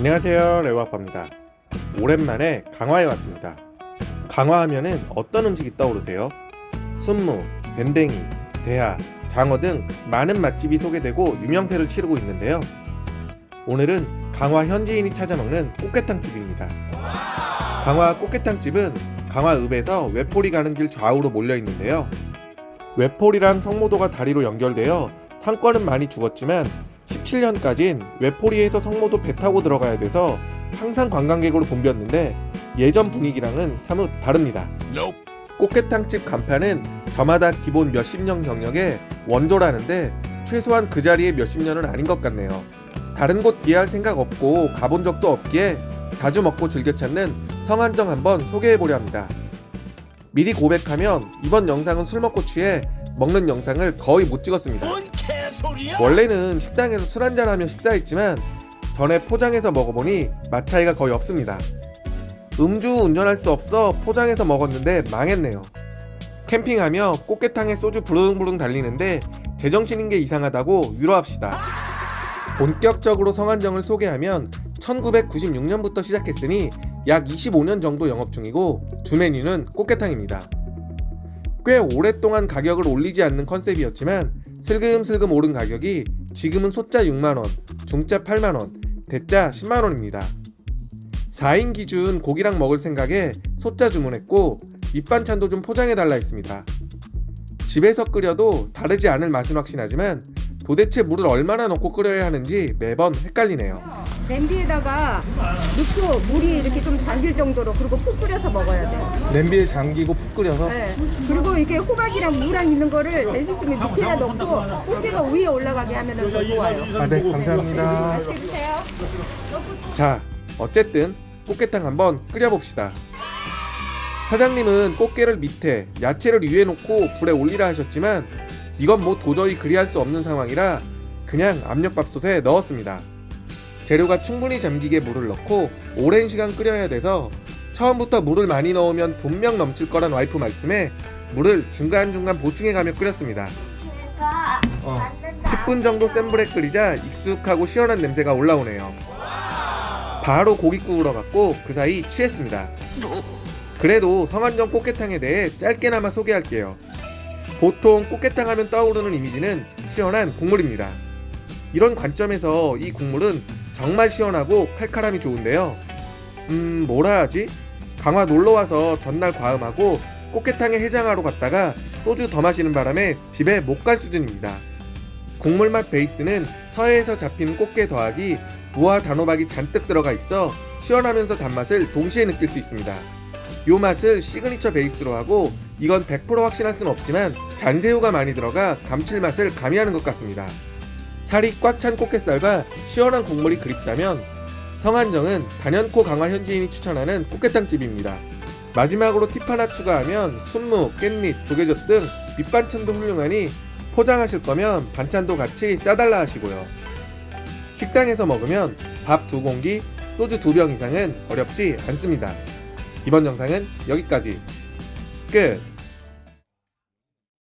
안녕하세요 레오아빠입니다. 오랜만에 강화에 왔습니다. 강화하면은 어떤 음식이 떠오르세요? 순무, 밴댕이, 대하, 장어 등 많은 맛집이 소개되고 유명세를 치르고 있는데요. 오늘은 강화 현지인이 찾아먹는 꽃게탕집입니다. 강화 꽃게탕집은 강화읍에서 외포리 가는 길 좌우로 몰려 있는데요. 외포리랑 성모도가 다리로 연결되어 상권은 많이 죽었지만 17년까진 외포리에서 성모도 배 타고 들어가야 돼서 항상 관광객으로 붐볐는데 예전 분위기랑은 사뭇 다릅니다. 꽃게탕집 간판은 저마다 기본 몇십 년 경력의 원조라는데 최소한 그 자리에 몇십 년은 아닌 것 같네요. 다른 곳 비할 생각 없고 가본 적도 없기에 자주 먹고 즐겨 찾는 성한정 한번 소개해 보려 합니다. 미리 고백하면 이번 영상은 술 먹고 취해 먹는 영상을 거의 못 찍었습니다. 원래는 식당에서 술 한잔 하며 식사했지만 전에 포장해서 먹어보니 맛 차이가 거의 없습니다. 음주 운전할 수 없어 포장해서 먹었는데 망했네요. 캠핑하며 꽃게탕에 소주 부릉부릉 달리는데 제정신인 게 이상하다고 위로합시다. 본격적으로 성한정을 소개하면 1996년부터 시작했으니 약 25년 정도 영업 중이고 주 메뉴는 꽃게탕입니다. 꽤 오랫동안 가격을 올리지 않는 컨셉이었지만 슬금슬금 오른 가격이 지금은 소자 6만원, 중자 8만원, 대자 10만원입니다. 4인 기준 고기랑 먹을 생각에 소자 주문했고 밑반찬도 좀 포장해달라 했습니다. 집에서 끓여도 다르지 않을 맛은 확신하지만 도대체 물을 얼마나 넣고 끓여야 하는지 매번 헷갈리네요. 냄비에다가 넣고 물이 이렇게 좀 잠길 정도로 그리고 푹 끓여서 먹어야 돼요. 냄비에 잠기고 푹 끓여서 네. 그리고 이게 호박이랑 무랑 있는 거를 수 있으면 밑에다 넣고 꽃게가 위에 올라가게 하면 더 좋아요. 아, 네, 감사합니다. 맛있게 드세요. 자, 어쨌든 꽃게탕 한번 끓여봅시다. 사장님은 꽃게를 밑에, 야채를 위에 놓고 불에 올리라 하셨지만 이건 뭐 도저히 그리할 수 없는 상황이라 그냥 압력밥솥에 넣었습니다. 재료가 충분히 잠기게 물을 넣고 오랜 시간 끓여야 돼서 처음부터 물을 많이 넣으면 분명 넘칠 거란 와이프 말씀에 물을 중간중간 보충해가며 끓였습니다. 어, 10분 정도 센 불에 끓이자 익숙하고 시원한 냄새가 올라오네요. 바로 고기 구우러 갔고 그 사이 취했습니다. 그래도 성안정 꽃게탕에 대해 짧게나마 소개할게요. 보통 꽃게탕 하면 떠오르는 이미지는 시원한 국물입니다. 이런 관점에서 이 국물은 정말 시원하고 칼칼함이 좋은데요. 음, 뭐라 하지? 강화 놀러 와서 전날 과음하고 꽃게탕에 해장하러 갔다가 소주 더 마시는 바람에 집에 못 갈 수준입니다. 국물 맛 베이스는 서해에서 잡히는 꽃게 더하기 무와 단호박이 잔뜩 들어가 있어 시원하면서 단맛을 동시에 느낄 수 있습니다. 요 맛을 시그니처 베이스로 하고 이건 100% 확신할 순 없지만 잔새우가 많이 들어가 감칠맛을 가미하는 것 같습니다. 살이 꽉 찬 꽃게살과 시원한 국물이 그립다면 성한정은 단연코 강화 현지인이 추천하는 꽃게탕집입니다. 마지막으로 팁 하나 추가하면 순무, 깻잎, 조개젓 등 밑반찬도 훌륭하니 포장하실 거면 반찬도 같이 싸달라 하시고요. 식당에서 먹으면 밥 두 공기, 소주 두 병 이상은 어렵지 않습니다. 이번 영상은 여기까지. 끝.